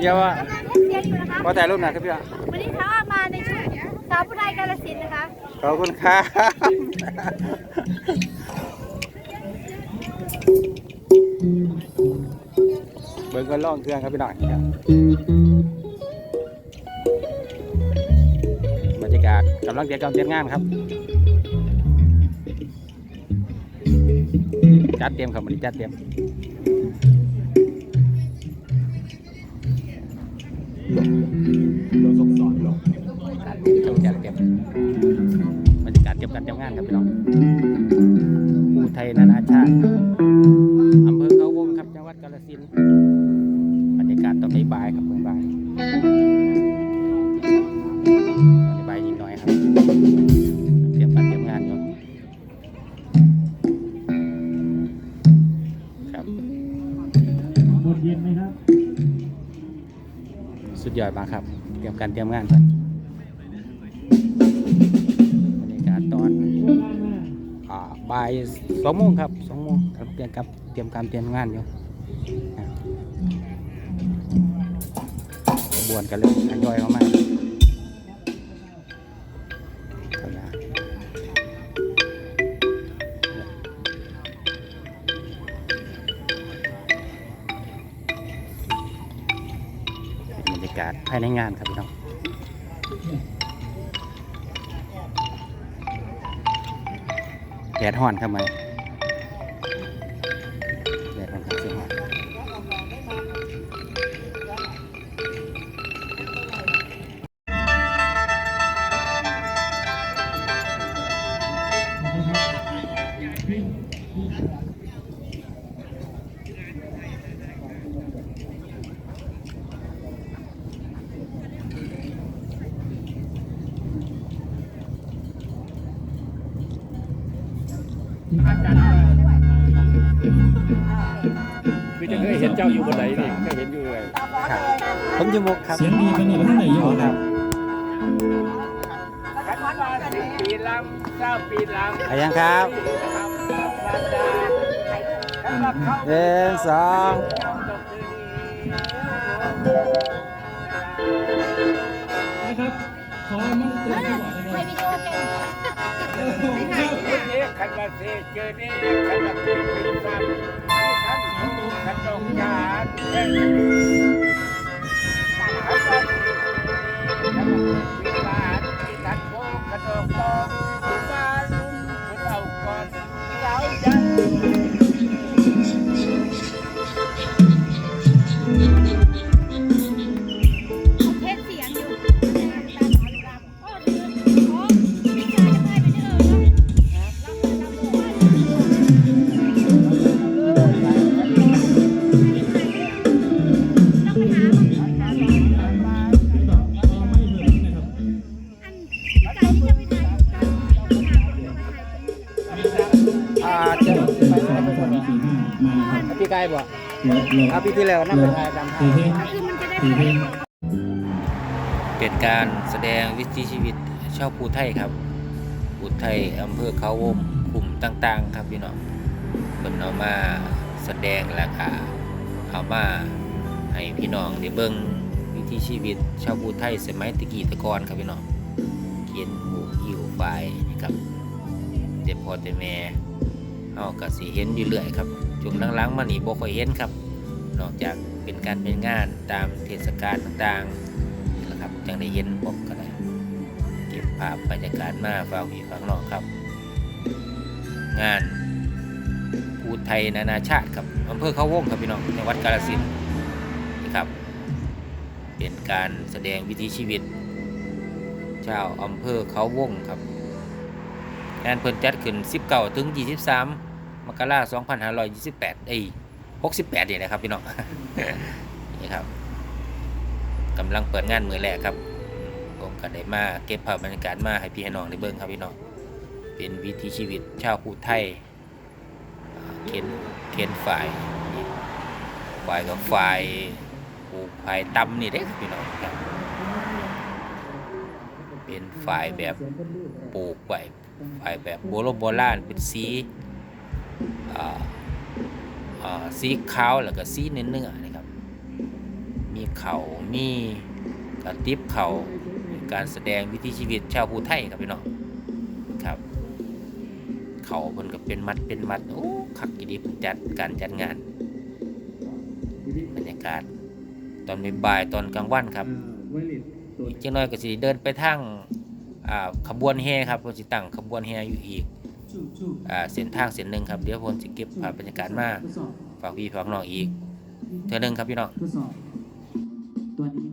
เดี๋ยวว่าเสียงอยู่นะคะขอถ่ายรูปหน่อยครับพี่อะวันนี้เขาเอามาในชุดสาวผู้ไทยกาลสินธุ์นะคะขอบคุณครับเบิร์ก็ล่องเครื่องครับพี่หน่อยครับบรรยากาศกำลังเตรียมการเตรียมงานครับจัดเตรียมครับวันนี้จัดเตรียม เราส่งสอนหรอกจัดจัดเตรียมบรรยากาศเก็บการเตรียมงานครับพี่น้อง ยอยมาครับ เตรียมการเตรียมงานกันบรรยากาศตอนอ่าบ่ายสองโมงครับสองโมงครับเตรียมกับเตรียมการเตรียมงานอยู่บวนกันเลยทยอยเข้ามา รยายากาศภายในงานครับพี่น้องแดดห่อนครับมัน คือจะเคยเห็นเจ้าอยู่บนไหนนี่เคยเห็นอยู่เลยครับผมอยูมุกครับเสียงดีปะเนี่ยมันไหนอยู่ครับขันมาสิบปีลังเก้าปีลังอายังครับขันมาเข้าหนึ่งสองนะครับขอมันเตือนก่อน นะคใครรับวิดีโอเก่งนี่ขันมาเสเจอนี่ขันมาเป็นเป็นซ้ำขันขันตกจาน ครับพี่ไก่บอกเดี๋ยวเดี๋ยวเอาพี่ที่แล้วนั่งเป็นไงดำสี่เพลงคือมันจะได้สี่เพลงเป็นการแสดงวิถีชีวิตชาวภูไทยครับภูไทยอำเภอเขาวงกลุ่มต่าง ๆ ครับพี่น้องเป็นเอามาแสดงราคาเอามาให้พี่น้องได้เบิ่งวิถีชีวิตชาวภูไทยสมัยตะกี้ตะกอนครับพี่น้องเขียนผูกหิวไฟนะครับเด็พ่อแต่แม่เฮาก็สิเห็นอยู่เรื่อยครับ ช่วงหลังๆมานี่บ่ค่อยเห็นครับ นอกจากเป็นการเป็นงานตามเทศกาลต่างๆนี่แหละครับจังได้เห็นผมก็ได้เก็บภาพบรรยากาศมาฝากพี่ฝากน้องครับ งานภูไทยนานาชาติครับอำเภอเขาวงครับพี่น้องจังหวัดกาฬสินธุ์นี่ครับ เป็นการแสดงวิถีชีวิตชาวอำเภอเขาวงครับงานเพิ่นจัดขึ้น 19 ถึง 23 มกราคม2528เอ้ย68นี่นะครับพี่น้องนี่ครับกำลังเปิดงานมือแรกครับผมก็ได้มาเก็บภาพบรรยากาศมาให้พี่ให้น้องได้เบิ่งครับพี่น้องเป็นวิถีชีวิตชาวภูไทยเข็นเข็นฝ่ายฝ่ายกับฝ่ายปลูกฝ่ายตำนี่เด้ครับพี่น้องครับเป็นฝ่ายแบบปลูกไว้ฝ่ายแบบโบราณโบราณเป็นสี สีขาวแล้วก็สีเนื้อเนื้อๆนะครับ มีเขามีกระติบเขามีการแสดงวิถีชีวิตชาวภูไทยครับพี่น้องครับ เขาเพิ่นก็เป็นมัดเป็นมัดโอ้คักอีดีเพิ่นจัดการจัดงานบรรยากาศ ตอนบ่ายๆตอนกลางวันครับอีกจังน้อยก็สิเดินไปทางอ่าขบวนแห่ครับเพิ่นสิตั้งขบวนแห่อยู่อีก อ่าเส้นทางเส้นหนึ่งครับเดี๋ยวเพิ่นสิเก็บภาพบรรยากาศมาฝากพี่ฝากน้องอีกเทื่อหนึงครับพี่น้องทดสอบตัวนี้